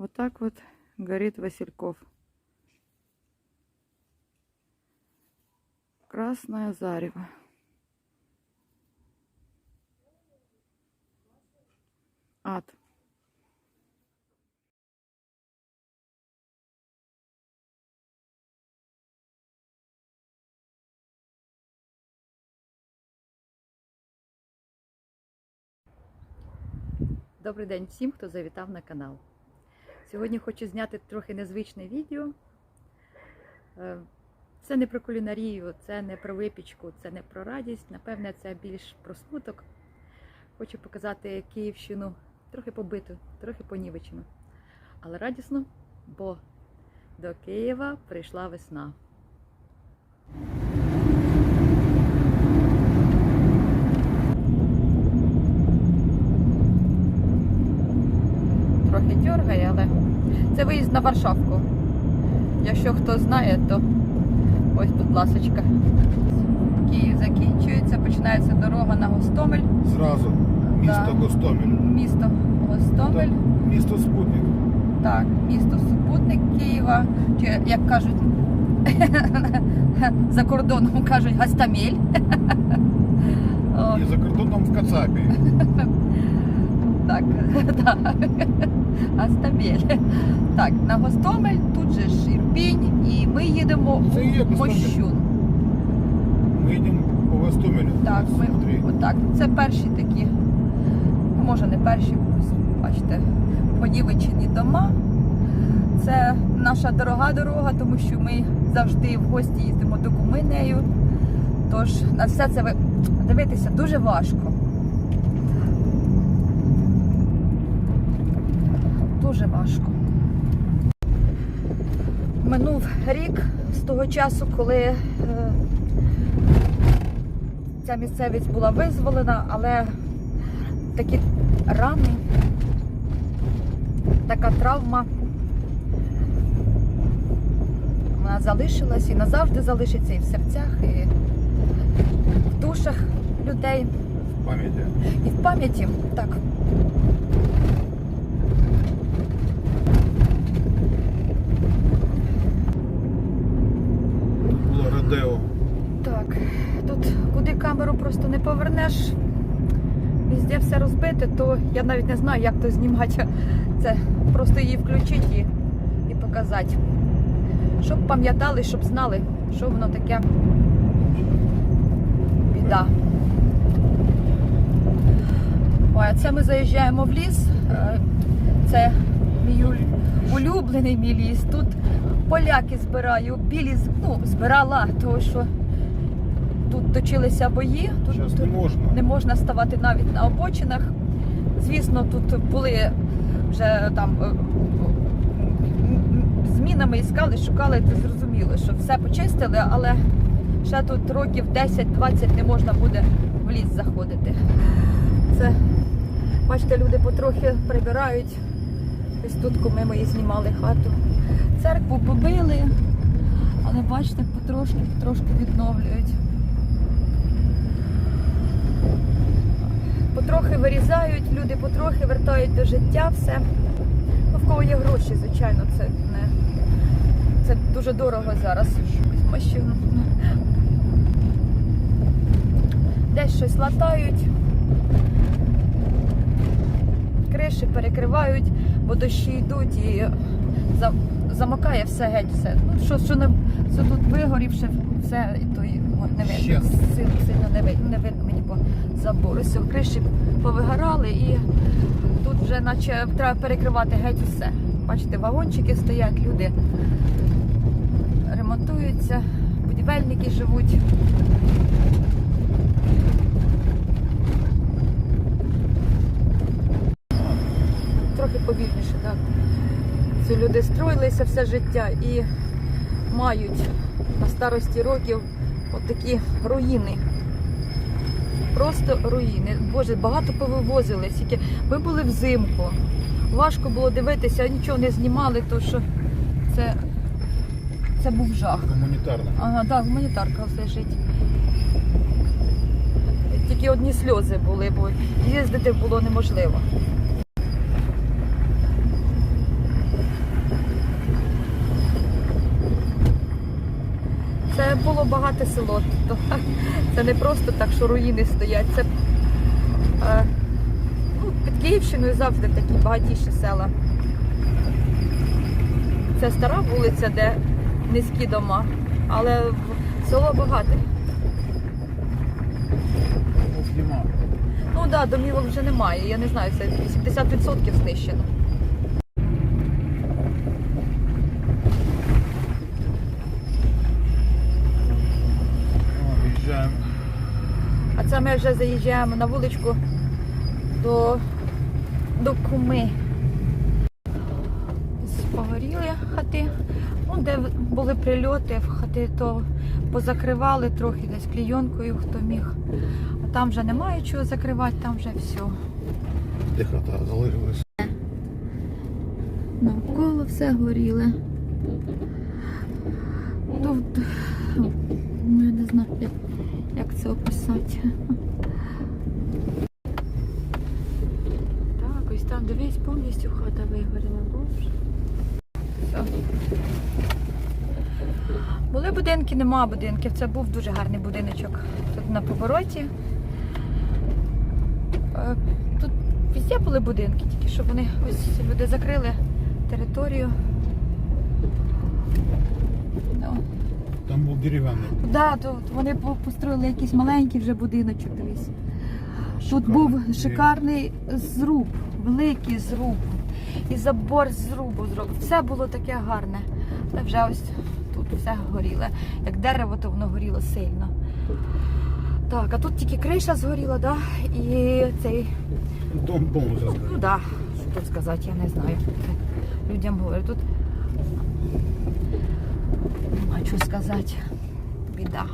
Вот так вот горит Васильков. Красное зарево. Ад. Добрий день всім, хто завітав на канал. Сьогодні хочу зняти трохи незвичне відео. Е, Це не про кулінарію, це не про випічку, це не про радість. Напевне, це більш про смуток. Хочу показати Київщину трохи побиту, трохи понівечену. Але радісно, бо до Києва прийшла весна. Трохи дьоргає, але це виїзд на Варшавку. Якщо хто знає, то ось, будь ласочка. Київ закінчується, починається дорога на Гостомель, Зразу. Місто Да. Гостомель. місто Гостомель. Так, Місто Спутник. Так, місто супутник Києва, чи як кажуть, за кордоном кажуть Гастамель. І за кордоном в Кацапі. Так, так. Гастамель. Так, на Гостомель, тут же ж Ірпінь, і ми їдемо Це є у Гостомель. Мощун. Ми йдемо по Гостомелю. Так, ми Смотри. отак. Це перші такі, ну, може не перші, ось, бачите, понівечені дома. Це наша дорога дорога, тому що ми завжди в гості їздимо до куми нею. Тож на все це ви дивитися дуже важко. Дуже важко. Минув рік з того часу, коли е, ця місцевість була визволена, але такі рани, така травма. Вона залишилась і назавжди залишиться і в серцях, і в душах людей, В пам'яті. і в пам'яті. Так. Було Родео. Так, тут куди камеру просто не повернеш, везде все розбите, то я навіть не знаю, як то знімати. Це просто її включити і, і показати. Щоб пам'ятали, щоб знали, що воно таке біда. Ой, а це ми заїжджаємо в ліс. Е, Це мій улюблений мій ліс. Тут поляки збираю, білі ну, збирала, тому що тут точилися бої. Тут, Зараз не можна. не можна ставати навіть на обочинах. Звісно, тут були вже там е, змінами іскали, шукали, то зрозуміло, що все почистили, але ще тут років 10-20 не можна буде в ліс заходити. Це, бачите, люди потрохи прибирають. Ось тут, коли ми і знімали хату. Церкву побили, але бачите, потрошки, потрошки відновлюють. Потрохи вирізають, люди потрохи вертають до життя все. Ну, в кого є гроші, звичайно, це не це дуже дорого зараз. Машину. Десь щось латають, криші перекривають, бо дощі йдуть і за- замокає все геть все. Ну, що, що, не, що тут вигорівши, все і то й не видно. Сильно, сильно не видно, не видно мені по забору. Все, криші повигорали і тут вже наче треба перекривати геть усе. Бачите, вагончики стоять, люди ремонтуються, будівельники живуть. Трохи повільніше, так. Ці люди строїлися все життя і мають на старості років отакі руїни. Просто руїни. Боже, багато повивозили. Скільки ми були взимку. Важко було дивитися, нічого не знімали, то що це, це був жах. Гуманітарна. Ага, так, гуманітарка все жить. Тільки одні сльози були, бо їздити було неможливо. Було багате село. То, це не просто так, що руїни стоять. Це е, ну, під Київщиною завжди такі багатіші села. Це стара вулиця, де низькі дома, але село багате. Ну так, да, домівок вже немає. Я не знаю, це 80% знищено. А ми вже заїжджаємо на вуличку до, до куми. Погоріли хати. Ну, де були прильоти в хати, то позакривали трохи десь клійонкою, хто міг. А там вже немає чого закривати, там вже все. Де хата залишилась? Навколо все горіле. Тут, ну, я не знаю, як, це описати. Так, ось там дивись, повністю хата вигоріла. Були будинки, нема будинків. Це був дуже гарний будиночок. Тут на повороті. Е, Тут везде були будинки, тільки що вони ось люди закрили територію. Ну, Там був дерев'яний. да, тут вони построїли якийсь маленький вже будиночок, дивись. Тут був шикарний зруб, великий зруб. І забор з зрубу зробив. Все було таке гарне. Та вже ось тут все горіле. Як дерево, то воно горіло сильно. Так, а тут тільки криша згоріла, да? і цей Дом повністю Ну згорів. да, що тут сказати, я не знаю. Людям говорю, тут нема що сказати. Біда.